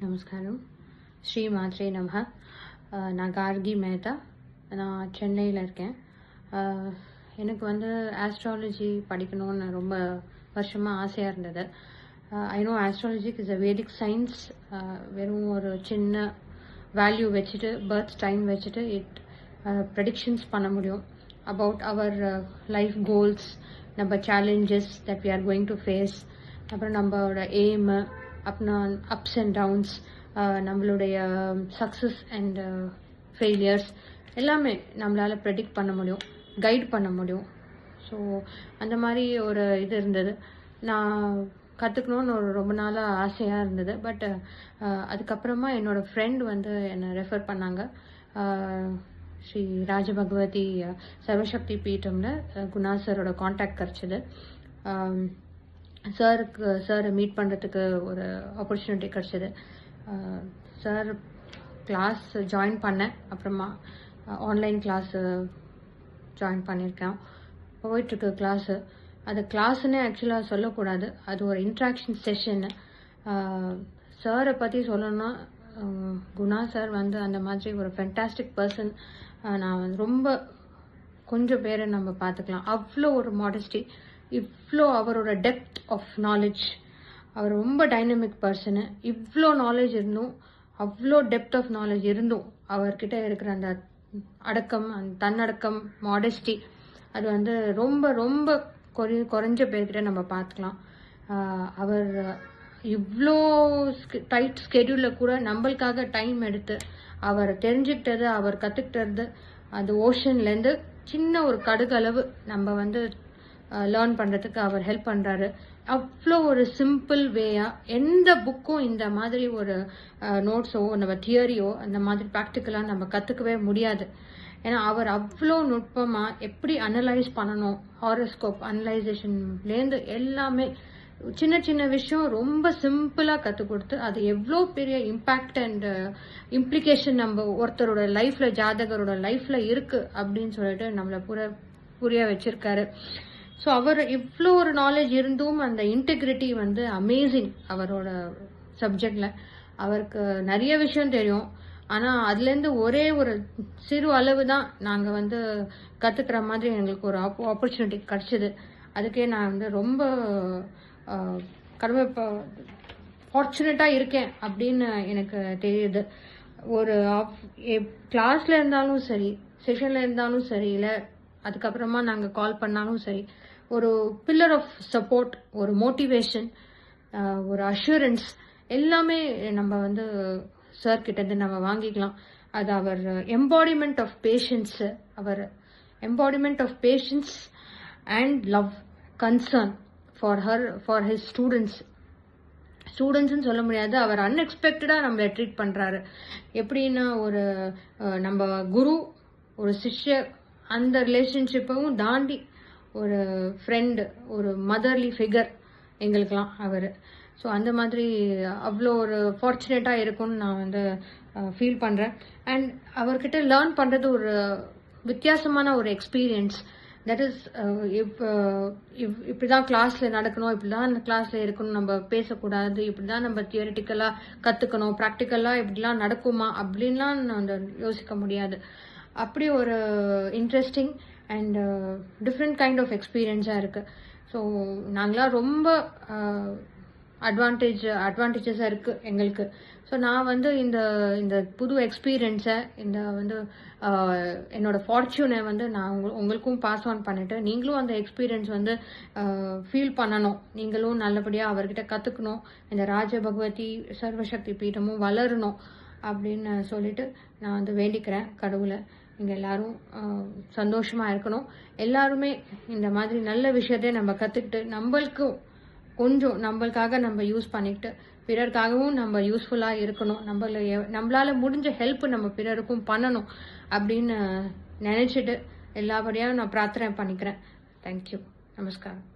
நமஸ்காரம். ஸ்ரீ மாத்ரே நமஹ. நான் கார்கி மேத்தா. நான் சென்னையில் இருக்கேன். எனக்கு வந்து ஆஸ்ட்ராலஜி படிக்கணும்னு ரொம்ப வருஷமாக ஆசையாக இருந்தது. I know astrology is a Vedic science வெறும் ஒரு சின்ன வேல்யூ வச்சுட்டு பர்த் டைம் வச்சுட்டு இட் ப்ரெடிக்ஷன்ஸ் பண்ண முடியும். அபவுட் அவர் லைஃப் கோல்ஸ் நம்ம challenges that we are going to face அப்புறம் நம்மளோட எய்மு அப்னா அப்ஸ் அண்ட் டவுன்ஸ் நம்மளுடைய சக்ஸஸ் அண்ட் ஃபெயிலியர்ஸ் எல்லாமே நம்மளால் ப்ரெடிக்ட் பண்ண முடியும் கைட் பண்ண முடியும். ஸோ அந்த மாதிரி ஒரு இது இருந்தது. நான் கற்றுக்கணுன்னு ஒரு ரொம்ப நாளாக ஆசையாக இருந்தது. பட் uh, uh, அதுக்கப்புறமா என்னோடய ஃப்ரெண்ட் வந்து என்னை ரெஃபர் பண்ணாங்க. Uh, ஸ்ரீ ராஜபகவதி சர்வசக்தி பீட்டம்ல குணா காண்டாக்ட் கிடச்சிது. Um, சாருக்கு சாரை மீட் பண்ணுறதுக்கு ஒரு ஆப்பர்ச்சுனிட்டி கிடச்சிது. சார் கிளாஸ் ஜாயின் பண்ணேன். அப்புறமா ஆன்லைன் கிளாஸு ஜாயின் பண்ணியிருக்கேன். போயிட்டுருக்கு கிளாஸு அது கிளாஸ்னே ஆக்சுவலாக சொல்லக்கூடாது. அது ஒரு இன்ட்ராக்ஷன் செஷன் சாரை பற்றி சொல்லணும்னா குணா சார் வந்து அந்த மாதிரி ஒரு ஃபென்டாஸ்டிக் பர்சன் நான் வந்து ரொம்ப கொஞ்சம் பேரை நம்ம பார்த்துக்கலாம். அவ்வளோ ஒரு மாடஸ்டி இவ்வளோ அவரோட டெப்த் ஆஃப் நாலேஜ் அவர் ரொம்ப டைனமிக் பர்சனு இவ்வளோ நாலேஜ் இருந்தும் அவ்வளோ டெப்த் ஆஃப் நாலேஜ் இருந்தும் அவர்கிட்ட இருக்கிற அந்த அடக்கம் அந்த தன்னடக்கம் மாடஸ்டி அது வந்து ரொம்ப ரொம்ப குறை குறைஞ்ச பேர்கிட்ட நம்ம பார்த்துக்கலாம். அவர் இவ்வளோ டைட் ஸ்கெடியூலில் கூட நம்மளுக்காக டைம் எடுத்து அவர் தெரிஞ்சுக்கிட்டது அவர் கற்றுக்கிட்டது அந்த ஓஷன்லேருந்து சின்ன ஒரு கடுகளவு நம்ம வந்து லேர்ன் பண்ணுறதுக்கு அவர் ஹெல்ப் பண்ணுறாரு அவ்வளோ ஒரு சிம்பிள் வேயாக எந்த புக்கும் இந்த மாதிரி ஒரு நோட்ஸோ நம்ம தியரியோ அந்த மாதிரி ப்ராக்டிக்கலாக நம்ம கற்றுக்கவே முடியாது. ஏன்னா அவர் அவ்வளோ நுட்பமாக எப்படி அனலைஸ் பண்ணணும் ஹாரோஸ்கோப் அனலைசேஷன்லேருந்து எல்லாமே சின்ன சின்ன விஷயம் ரொம்ப சிம்பிளாக கற்றுக் கொடுத்து அது எவ்வளோ பெரிய இம்பேக்ட் அண்ட் இம்ப்ளிகேஷன் நம்ம ஒருத்தரோட லைஃப்பில் ஜாதகரோட லைஃப்பில் இருக்குது அப்படின்னு சொல்லிட்டு நம்மளை புரிய புரிய வச்சிருக்காரு. ஸோ அவர் இவ்வளோ ஒரு நாலேஜ் இருந்தும் அந்த இன்டெகிரிட்டி வந்து அமேசிங் அவரோட சப்ஜெக்டில் அவருக்கு நிறைய விஷயம் தெரியும். ஆனால் அதுலேருந்து ஒரே ஒரு சிறு அளவு தான் நாங்கள் வந்து கற்றுக்கிற மாதிரி எங்களுக்கு ஒரு ஆப் ஆப்பர்ச்சுனிட்டி கிடச்சிது. அதுக்கே நான் வந்து ரொம்ப கடமை கடமை ஃபார்ச்சுனேட்டாக இருக்கேன் அப்படின்னு எனக்கு தெரியுது. ஒரு கிளாஸில் இருந்தாலும் சரி செஷனில் இருந்தாலும் சரி இல்லை அதுக்கப்புறமா நாங்கள் கால் பண்ணாலும் சரி ஒரு பில்லர் ஆஃப் சப்போர்ட் ஒரு மோட்டிவேஷன் ஒரு அஷூரன்ஸ் எல்லாமே நம்ம வந்து சார் கிட்டேருந்து நம்ம வாங்கிக்கலாம். அது அவர் embodiment of patience our embodiment of patience and love concern for her for his students ஸ்டூடெண்ட்ஸ்னு சொல்ல முடியாது அவர் அன்எக்ஸ்பெக்டடாக நம்மளை ட்ரீட் பண்ணுறாரு எப்படின்னா ஒரு நம்ம குரு ஒரு சிஷ்யர் அந்த ரிலேஷன்ஷிப்பையும் தாண்டி ஒரு ஃப்ரெண்டு ஒரு மதர்லி ஃபிகர் எங்களுக்கெல்லாம் அவர். ஸோ அந்த மாதிரி அவ்வளோ ஒரு ஃபார்ச்சுனேட்டாக இருக்கும்னு நான் வந்து ஃபீல் பண்ணுறேன் அண்ட் அவர்கிட்ட லேர்ன் பண்ணுறது ஒரு வித்தியாசமான ஒரு எக்ஸ்பீரியன்ஸ் தட் இஸ் இப்போ இப்படி தான் கிளாஸில் நடக்கணும் இப்படி தான் அந்த கிளாஸில் இருக்கணும் நம்ம பேசக்கூடாது இப்படி தான் நம்ம தியரிட்டிக்கலாக கற்றுக்கணும் ப்ராக்டிக்கலாக இப்படிலாம் நடக்குமா அப்படின்லாம் நம்ம யோசிக்க முடியாது. அப்படி ஒரு interesting and different kind of எக்ஸ்பீரியன்ஸாக இருக்குது ஸோ நாங்களாம் ரொம்ப அட்வான்டேஜ் அட்வான்டேஜஸாக இருக்குது எங்களுக்கு. ஸோ நான் வந்து இந்த இந்த புது எக்ஸ்பீரியன்ஸை இந்த வந்து என்னோடய ஃபார்ச்சூனை வந்து நான் உங்க உங்களுக்கும் பாஸ் ஆன் பண்ணிவிட்டு நீங்களும் அந்த எக்ஸ்பீரியன்ஸ் வந்து ஃபீல் பண்ணணும். நீங்களும் நல்லபடியாக அவர்கிட்ட கற்றுக்கணும் இந்த ராஜ பகவதி சர்வசக்தி பீடமும் வளரணும் அப்படின்னு சொல்லிட்டு நான் வந்து வேண்டிக்கிறேன் கடவுளை. இங்கே எல்லாரும் சந்தோஷமாக இருக்கணும். எல்லாருமே இந்த மாதிரி நல்ல விஷயத்தையும் நம்ம கற்றுக்கிட்டு நம்மளுக்கும் கொஞ்சம் நம்மளுக்காக நம்ம யூஸ் பண்ணிக்கிட்டு பிறருக்காகவும் நம்ம யூஸ்ஃபுல்லாக இருக்கணும். நம்மள நம்மளால் நம்மளால முடிஞ்ச ஹெல்ப் நம்ம பிறருக்கும் பண்ணணும் அப்படின்னு நினச்சிட்டு எல்லாபடியாக நான் பிரார்த்தனை பண்ணிக்கிறேன். தேங்க்யூ நமஸ்காரம்.